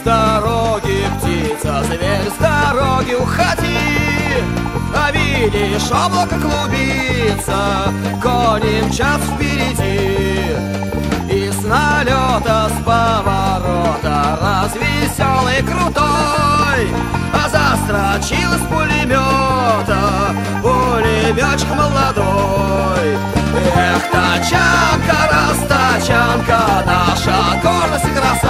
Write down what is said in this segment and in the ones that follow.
с дороги, птица, зверь с дороги, уходи. А видишь, облако клубится, кони мчат впереди. И с налета, с поворота, развеселый крутой, а застрочил из пулемета пулеметчик молодой. Эх, тачанка, растачанка, наша гордость и краса.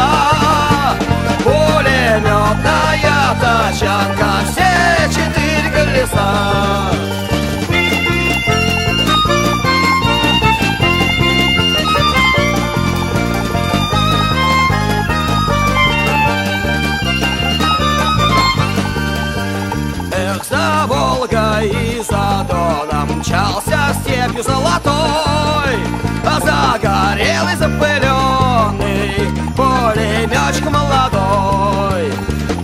За Волгой и за Доном мчался степью золотой, а загорелый, запыленный пулеметчик молодой.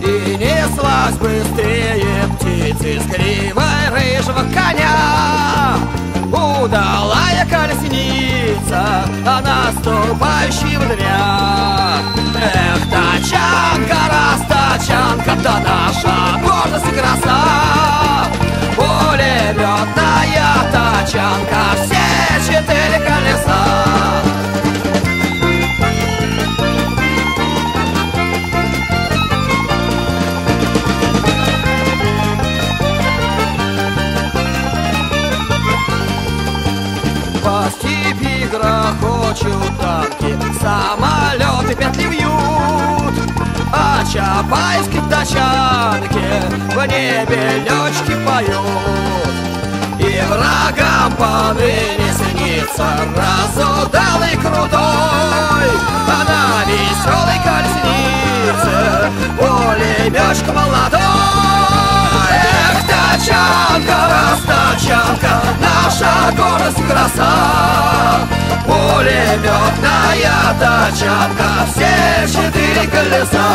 И неслась быстрее птицы с гривой рыжего коня. Удалая колесница, а наступающего дня. Эх, тачанка, раз тачанка, да наша гордость и краса. Тачанка, все четыре колеса. По грохочут танки, самолеты петли вьют, а чапайской тачанке в небе летчики поют. Врагам поныне снится разудалый крутой, а на веселой колеснице пулеметчик молодой. Эх, тачанка, растачанка, наша гордость краса. Пулеметная тачанка, все четыре колеса.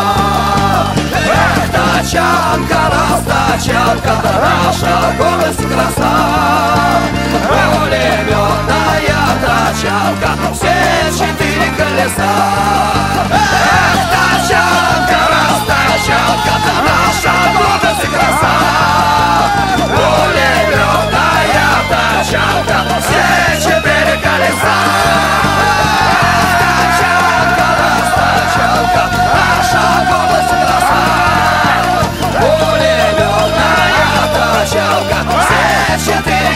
Эх, тачанка, растачанка, наша гордость краса. Пулеметная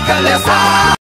Пулеметная